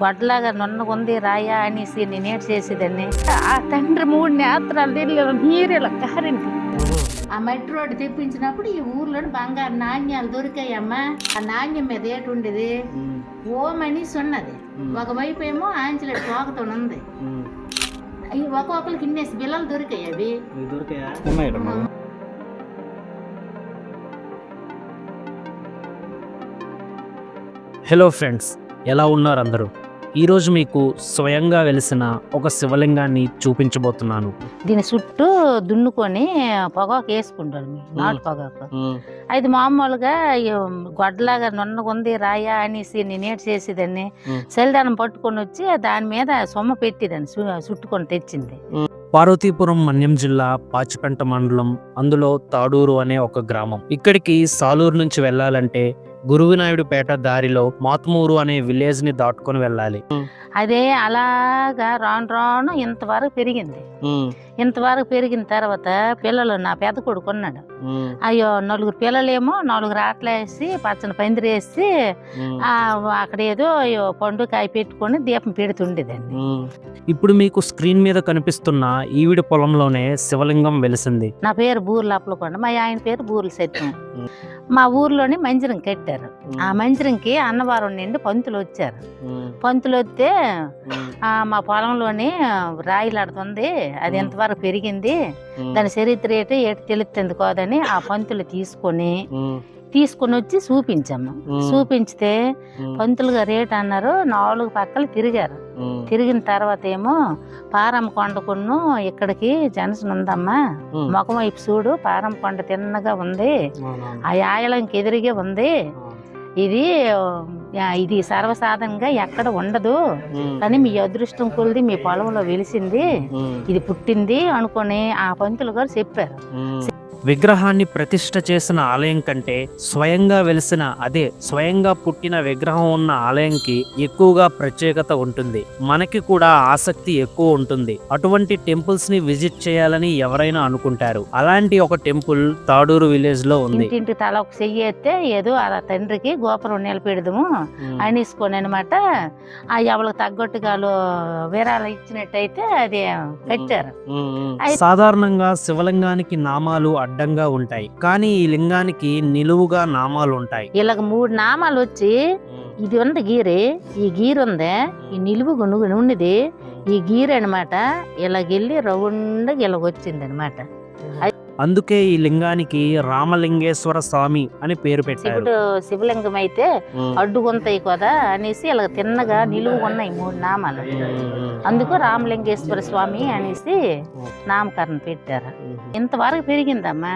గొడ్డలాగా నున్నగుంది రాయా అనేసి నేనేటి చేసేదాన్ని? ఆ తండ్రి మూడు నేత్రాలు నీళ్ళు నీరెల కారింది ఆ మట్టి రోడ్డు తెప్పించినప్పుడు ఈ ఊర్లో బంగారు నాణ్యాలు దొరికాయమ్మా. ఆ నాణ్యం మీద ఏటి ఉండేది? ఓమని ఉన్నది. ఒకవైపు ఏమో ఆంచలేడు తోకతో ఉంది. ఈ ఒక్కొక్కరికి ఇన్నేసి బిల్లలు దొరికాయి అవి. హలో ఫ్రెండ్స్ ఎలా ఉన్నారు అందరూ? ఈరోజు మీకు స్వయంగా వెలిసిన ఒక శివలింగాన్ని చూపించబోతున్నాను. దీని చుట్టూ దున్నుకొని పొగాకు వేసుకుంటారు మీరు నాటు పొగాకు. అది మామూలుగా గొడ్డలాగా నున్నగుంది రాయా అనేసి నేనేటి చేసేదాన్ని. మ్. సెల్దానం పట్టుకొని వచ్చి దాని మీద సొమ్మ పెట్టేదాన్ని చుట్టుకొని తెచ్చింది. పార్వతీపురం మన్యం జిల్లా పాచిపెంట మండలం అందులో తాడూరు అనే ఒక గ్రామం. ఇక్కడికి సాలూరు నుంచి వెళ్ళాలంటే గురువినాయుడుపేట దారిలో మాతుమూరు అనే విలేజ్ని దాటుకొని వెళ్ళాలి. అదే అలాగా రాను రాను ఇంతవరకు పెరిగింది. ఇంతవరకు పెరిగిన తర్వాత పిల్లలు నా పెద్ద కొడుకు ఉన్నాడు. అయ్యో నలుగురు పిల్లలేమో నలుగురు ఆటలేసి పచ్చని పందిరేసి ఆ, అక్కడ ఏదో అయ్యో పండుకాయ పెట్టుకొని దీపం పెడుతుండేదండి. ఇప్పుడు మీకు స్క్రీన్ మీద కనిపిస్తున్న ఈవిడ పొలంలోనే శివలింగం వెలిసింది. నా పేరు బూర్లు అప్పలకొండ మా ఆయన పేరు బూర్ల సత్యం మా ఊర్లోని మందిరం కట్టారు. ఆ మందిరంకి అన్నవరం నుండి పంతులు వచ్చారు. పంతులు వస్తే మా పొలంలోని రాయిలాడుతుంది. అది ఎంతవరకు పెరిగింది? దాని చరిత్ర ఏంటి ఏటి తెలుస్తుంది కాదని ఆ పంతులు తీసుకొని తీసుకొని వచ్చి చూపించాము. చూపించితే పంతులు గారు రేట్ అన్నారు నాలుగు పక్కలు తిరిగారు. తిరిగిన తర్వాత ఏమో పారం కొండకును ఇక్కడికి జనసన్ ఉందమ్మా. ముఖం వైపు చూడు పారం కొండ తిన్నగా ఉంది. ఆ యాయలంకి ఎదురుగే ఉంది. ఇది ఇది సర్వసాధారణంగా ఎక్కడ ఉండదు. కానీ మీ అదృష్టం కొలిది మీ పొలంలో వెలిసింది. ఇది పుట్టింది అనుకొని ఆ పంతులు గారు చెప్పారు. విగ్రహాన్ని ప్రతిష్ఠ చేసిన ఆలయం కంటే స్వయంగా వెలిసిన అదే స్వయంగా పుట్టిన విగ్రహం ఉన్న ఆలయంకి ఎక్కువగా ప్రత్యేకత ఉంటుంది. మనకి కూడా ఆసక్తి ఎక్కువ ఉంటుంది. అటువంటి టెంపుల్స్ని విజిట్ చేయాలని ఎవరైనా అనుకుంటారు. అలాంటి ఒక టెంపుల్ తాడూరు విలేజ్లో ఉంది. ఇంటింటి తల ఒక చెయ్యి ఎత్తే ఏదో ఆ తండ్రికి గోపురం నిలబెడదాము. అనేసుకొని అనమాట ఆ ఎవరికి తగ్గట్టుగా విరాళం ఇచ్చినట్టయితే అది అయితే- సాధారణంగా శివలింగానికి నామాలు అడ్డంగా ఉంటాయి. కానీ ఈ లింగానికి నిలువుగా నామాలు ఉంటాయి. ఇలాగ మూడు నామాలు వచ్చి ఇది ఉంది గీరి ఈ గీరు ఉంది ఈ నిలువు గునుగు ఉన్నది ఈ గీరు అనమాట ఇలాగెళ్ళి రౌండ్గా ఇలాగ వచ్చింది అనమాట అందుకే ఈ లింగానికి రామలింగేశ్వర స్వామి అని పేరు పెట్టారు. శివలింగం అయితే అడ్డుగుంతాయి కదా అనేసి ఇలా తిన్నగా నిలువు ఉన్నాయి మూడు నామాలు. అందుకు రామలింగేశ్వర స్వామి అనేసి నామకరణం పెట్టారు. ఇంతవరకు పెరిగిందమ్మా.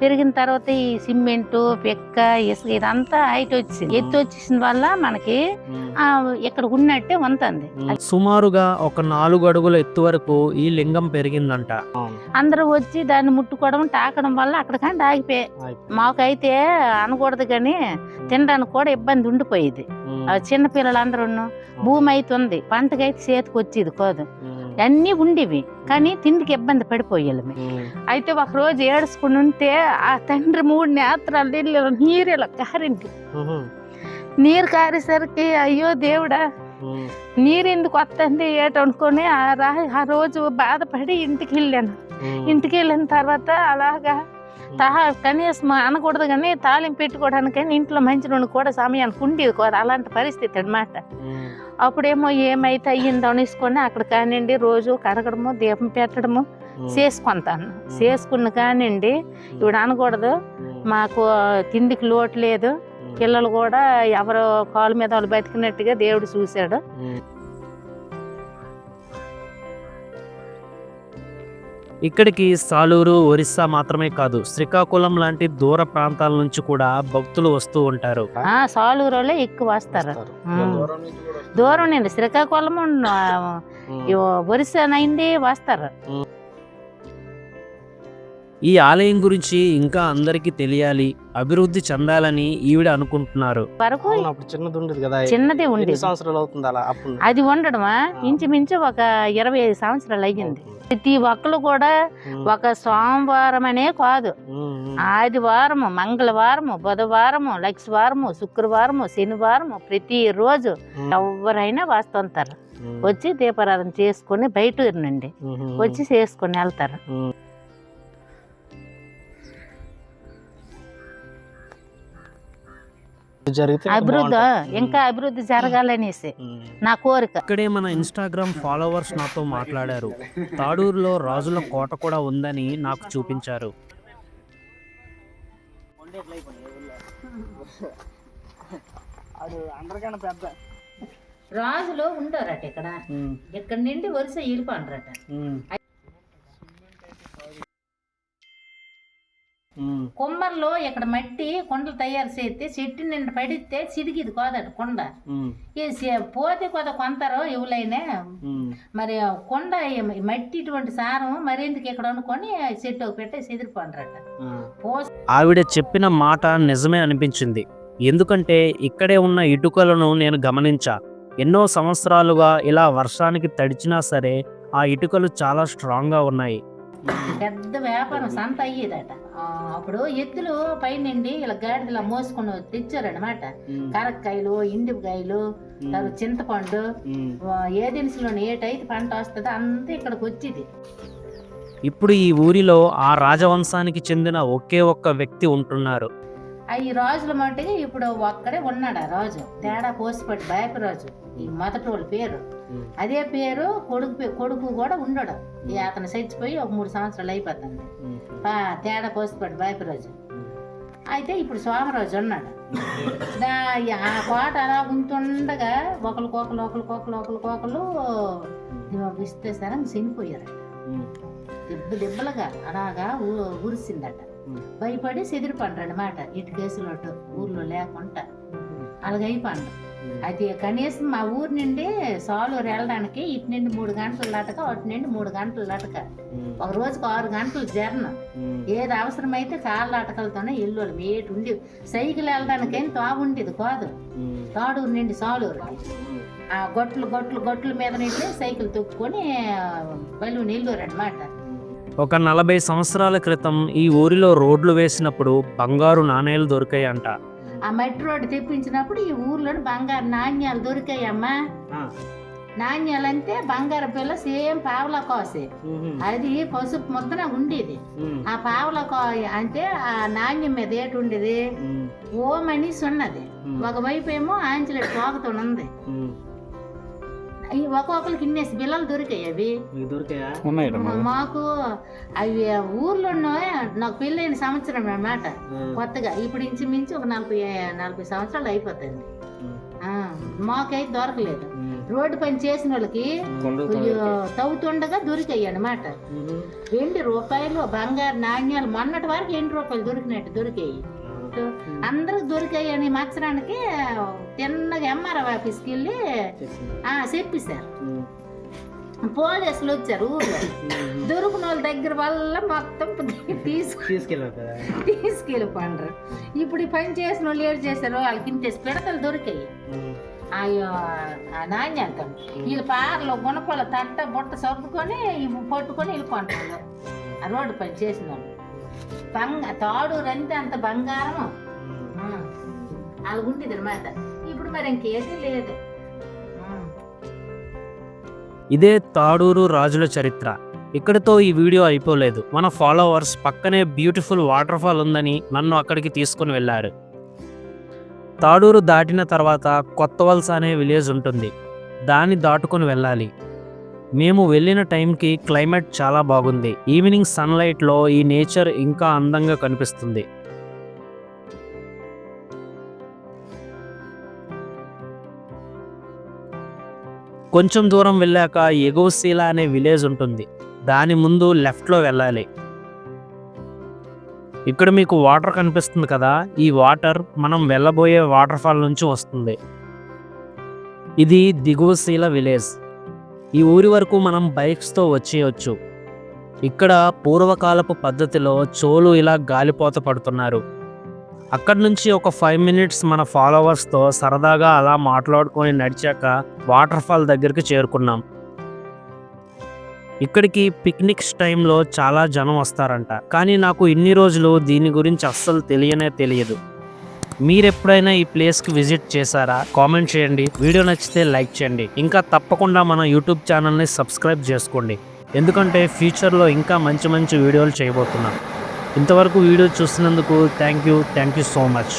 పెరిగిన తర్వాత ఈ సిమెంట్ పెక్క ఇసుక ఇదంతా హైట్ వచ్చింది. ఎత్తు వచ్చేసిన వల్ల మనకి ఆ, ఇక్కడ ఉన్నట్టే ఉంటుంది సుమారుగా ఒక నాలుగు అడుగుల ఎత్తు వరకు ఈ లింగం పెరిగిందంట. అందరూ వచ్చి దాన్ని ముట్టుకోవడం తాకడం వల్ల అక్కడికంటే ఆగిపోయాయి మాకైతే అనకూడదు కానీ తినడానికి కూడా ఇబ్బంది ఉండిపోయేది. చిన్న పిల్లలందరూ భూమి అయితే ఉంది పంటకైతే చేతికి వచ్చేది కాదు. అన్నీ ఉండేవి. కానీ తిండికి ఇబ్బంది పడిపోయాలి అయితే ఒక రోజు ఏడుచుకుని ఉంటే ఆ తండ్రి మూడు నేత్రాలు నీళ్ళు నీరు ఇలా కారింది. నీరు కారేసరికి అయ్యో దేవుడా నీరు ఎందుకు వస్తుంది ఏటనుకొని ఆ రా ఆ రోజు బాధపడి ఇంటికి వెళ్ళాను ఇంటికి వెళ్ళిన తర్వాత అలాగా తా కనీసం అనకూడదు కానీ తాలింపు పెట్టుకోవడానికి ఇంట్లో మంచి నూనె కూడా సమయానికి ఉండేది కూడా అలాంటి పరిస్థితి అన్నమాట. అప్పుడేమో ఏమైతే అయ్యిందో అనేసుకొని అక్కడ కానివ్వండి రోజు కడగడము దీపం పెట్టడము చేసుకుంటాను. చేసుకున్న కానివ్వండి ఇప్పుడు అనకూడదు. మాకు తిండికి లోటు లేదు. పిల్లలు కూడా ఎవరు కాలు మీద వాళ్ళు బతికినట్టుగా దేవుడు చూశాడు. ఇక్కడికి సాలూరు ఒరిస్సా మాత్రమే కాదు శ్రీకాకుళం లాంటి దూర ప్రాంతాల నుంచి కూడా భక్తులు వస్తూ ఉంటారు. ఆ సాలూరులో ఎక్కువ వస్తారు. దూరం నుండి శ్రీకాకుళం ఒరిస్సానైంది వస్తారు. ఈ ఆలయం గురించి ఇంకా అందరికీ తెలియాలి అభివృద్ధి చెందాలని ఈవిడ అనుకుంటున్నారు. వరకు చిన్నది ఉండేది కదా. చిన్నదే సంవత్సరాలు అవుతుంది అలా అప్పుడు? అది ఉండడమా? ఇంచుమించు ఒక ఇరవై ఐదు సంవత్సరాలు అయ్యింది. ప్రతి ఒక్కరు కూడా ఒక సోమవారం అనే కాదు ఆదివారము మంగళవారము బుధవారము లక్షవారము శుక్రవారము శనివారము ప్రతి రోజు ఎవరైనా వస్తుంటారు. వచ్చి దీపారాధన చేసుకొని బయట నుండి వచ్చి చేసుకొని వెళ్తారు. జరిగితే అభివృద్ధి ఇంకా అభివృద్ధి జరగాలనేసి నా కోరిక. ఇక్కడే మన ఇన్స్టాగ్రామ్ ఫాలోవర్స్ నాతో మాట్లాడారు. తాడూరులో రాజుల కోట కూడా ఉందని నాకు చూపించారు. రాజులు ఉండరట ఇక్కడ. ఇక్కడ నుండి వరుస వెళ్ళిపోండ్రట కొమ్మర్లో ఇక్కడ మట్టి కొండలు తయారు చేస్తే చెట్టు నిండా పడితే సిరిగిది కోదట కొండ. పోతే కొద కొంతారో ఎవరైనా మరి కొండ మట్టి ఇటువంటి సారం మరెందుకు ఇక్కడ అనుకొని చెట్టు పెట్టి సిదిరిపోండ్రట పోస్ ఆవిడ చెప్పిన మాట నిజమే అనిపించింది. ఎందుకంటే ఇక్కడే ఉన్న ఇటుకలను నేను గమనించా. ఎన్నో సంవత్సరాలుగా ఇలా వర్షానికి తడిచినా సరే ఆ ఇటుకలు చాలా స్ట్రాంగ్గా ఉన్నాయి. పెద్ద వ్యాపారం సంత అయ్యేదట. ఆ, అప్పుడు ఎత్తులు పైనుండి ఇలా గాడిదలా మోసుకొని తెచ్చారనమాట కరక్కాయలు ఇండికాయలు తర్వాత చింతపండు ఏ దినుసులోని ఏటైతే పంట వస్తుందో అంతా ఇక్కడికి వచ్చేది. ఇప్పుడు ఈ ఊరిలో ఆ రాజవంశానికి చెందిన ఒకే ఒక్క వ్యక్తి ఉంటున్నారు. ఈ రాజుల మట్టుగా ఇప్పుడు ఒక్కడే ఉన్నాడు ఆ రాజు? తేడా పోసిపట్టి బాయప రాజు. ఈ మొదటి వాళ్ళ పేరు. అదే పేరు కొడుకు కొడుకు కూడా ఉండడు. ఈ అతను చచ్చిపోయి ఒక మూడు సంవత్సరాలు అయిపోతుంది. తేడా పోసిపట్టి బాయప రాజు. అయితే ఇప్పుడు సోమరాజు ఉన్నాడు. దా- ఆ కోట అలా ఉంటుండగా ఒకరికొకరు ఒకరికొకరు ఒకరికొకరు విస్తేసారని చనిపోయారు దెబ్బ దెబ్బలుగా అలాగా ఊ- ఉరిసిందట భయపడి చెదిరిపండ్రు అనమాట ఇటు కేసులోటు ఊర్లో లేకుండా. అలాగ అయిపోండు అయితే కనీసం మా ఊరు నుండి సాలూరు వెళ్ళడానికి ఇటు నుండి మూడు గంటల లటక అటు నుండి మూడు గంటల లటక. ఒక రోజుకు ఆరు గంటల జర్న. ఏది అవసరమైతే కాళ్ళ అటకలతోనే ఇల్లు మేటు ఉండి సైకిల్ వెళ్ళడానికేం తావు ఉండేది కాదు. తాడూరు నుండి సాలూరు. ఆ గొట్లు గొట్లు గొట్ల మీద నుండి సైకిల్ తొక్కుకొని బలు నెల్లూరు అనమాట ఒక నలభై సంవత్సరాల క్రితం ఈ ఊరిలో రోడ్లు వేసినప్పుడు బంగారు నాణేలు దొరికాయంట. ఆ మట్టి రోడ్డు తెప్పించినప్పుడు ఈ ఊర్లో బంగారు నాణ్యాలు దొరికాయమ్మా. నాణ్యాలంటే బంగారు పిల్ల సేమ్ పావలా కోసే. అది పసుపు ముద్దన ఉండేది. ఆ పావలా కో అంటే ఆ నాణ్యం మీద ఏటి ఉండేది? ఓమని సున్నది. ఒకవైపు ఏమో తోకతోనుంది ఈ ఒక్కొక్కరికి ఇన్నేసి బిల్లలు దొరికాయి అవి. మాకు అవి ఊర్లో నాకు పెళ్ళైన సంవత్సరం అన్నమాట. కొత్తగా. ఇప్పుడు ఇంచుమించు ఒక నలభై నలభై సంవత్సరాలు అయిపోతుంది. ఆ, మాకైతే దొరకలేదు. రోడ్డు పని చేసిన వాళ్ళకి తవ్వుతుండగా దొరికాయి అన్నమాట. వెండి రూపాయలు బంగారు నాణ్యాలు మొన్నటి వరకు ఎన్ని రూపాయలు దొరికినట్టు దొరికాయి. అందరికి దొరికాయి అని మచ్చరానికి తిన్నగా ఎంఆర్ఓ ఆఫీస్కి వెళ్ళి ఆ, చెప్పేశారు పోలీసులు వచ్చారు ఊర్లో. దొరికిన వాళ్ళ దగ్గర వల్ల మొత్తం తీసుకు తీసుకెళ్ళిపోండ్రు. ఇప్పుడు ఈ పని చేసిన వాళ్ళు ఏడు చేశారు? వాళ్ళకి ఇంత పిడతలు దొరికాయి. అయ్యో ఆ నాణ్యాలతో వీళ్ళు పార్లో గుణపల తట్ట బుట్ట సర్దుకొని పట్టుకొని వెళ్ళిపోంటారు ఆ రోడ్డు పని చేసిన వాళ్ళు. బంగ తాడు రంతే అంత బంగారం అలాగుండేది అనమాట ఇప్పుడు మరి ఇంకేది లేదు. ఇదే తాడూరు రాజుల చరిత్ర. ఇక్కడితో ఈ వీడియో అయిపోలేదు. మన ఫాలోవర్స్ పక్కనే బ్యూటిఫుల్ వాటర్ ఫాల్ ఉందని నన్ను అక్కడికి తీసుకుని వెళ్ళారు. తాడూరు దాటిన తర్వాత కొత్త వలస అనే విలేజ్ ఉంటుంది. దాన్ని దాటుకొని వెళ్ళాలి. మేము వెళ్ళిన టైంకి క్లైమేట్ చాలా బాగుంది. ఈవినింగ్ సన్లైట్లో ఈ నేచర్ ఇంకా అందంగా కనిపిస్తుంది. కొంచెం దూరం వెళ్ళాక ఎగువశీల అనే విలేజ్ ఉంటుంది. దాని ముందు లెఫ్ట్లో వెళ్ళాలి. ఇక్కడ మీకు వాటర్ కనిపిస్తుంది కదా? ఈ వాటర్ మనం వెళ్ళబోయే వాటర్ ఫాల్ నుంచి వస్తుంది. ఇది దిగువశీల విలేజ్. ఈ ఊరి వరకు మనం బైక్స్తో వచ్చేయచ్చు. ఇక్కడ పూర్వకాలపు పద్ధతిలో చోలు ఇలా గాలిపోత పడుతున్నారు. అక్కడి నుంచి ఒక ఫైవ్ మినిట్స్ మన ఫాలోవర్స్తో సరదాగా అలా మాట్లాడుకొని నడిచాక వాటర్ ఫాల్ దగ్గరికి చేరుకున్నాం. ఇక్కడికి పిక్నిక్స్ టైంలో చాలా జనం వస్తారంట. కానీ నాకు ఇన్ని రోజులు దీని గురించి అస్సలు తెలియనే తెలియదు. మీరు ఎప్పుడైనా ఈ ప్లేస్కి విజిట్ చేశారా? కామెంట్ చేయండి. వీడియో నచ్చితే లైక్ చేయండి. ఇంకా తప్పకుండా మన యూట్యూబ్ ఛానల్ని సబ్స్క్రైబ్ చేసుకోండి. ఎందుకంటే ఫ్యూచర్లో ఇంకా మంచి మంచి వీడియోలు చేయబోతున్నాం. ఇంతవరకు వీడియో చూసినందుకు thank you thank you so much.